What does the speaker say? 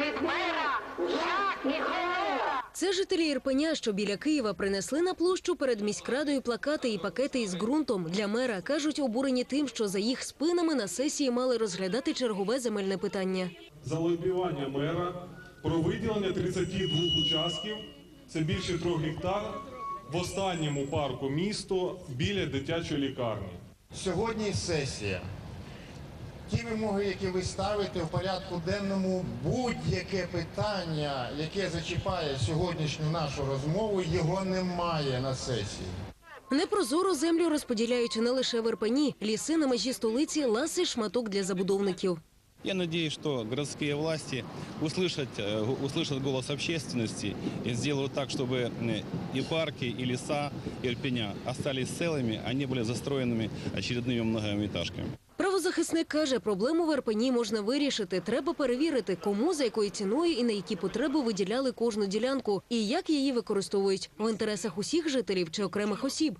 від мера як і холера. Це жителі Ірпеня, що біля Києва принесли на площу перед міськрадою плакати і пакети із ґрунтом для мера. кажуть, обурені тим, що за їх спинами на сесії мали розглядати чергове земельне питання. за лобіювання мера про виділення 32 участків, це більше 3 гектар, в останньому парку місту біля дитячої лікарні. Сьогодні сесія Ті вимоги, які ви ставите в порядку денному, будь-яке питання, яке зачіпає сьогоднішню нашу розмову, його немає на сесії. Непрозоро землю розподіляють не лише в Ірпені. Ліси на межі столиці – ласий шматок для забудовників. Я надеюсь, что городские власти услышат, э, гу- услышат голос общественности и сделают так, чтобы э, и парки, и леса Ирпеня остались целыми, а не были застроенными очередными многоэтажками. Правозахисник каже, проблему в Ірпені можна вирішити. Треба перевірити, кому, за якою ціною і на які потреби виділяли кожну ділянку, і як її використовують – в інтересах усіх жителів чи окремих осіб.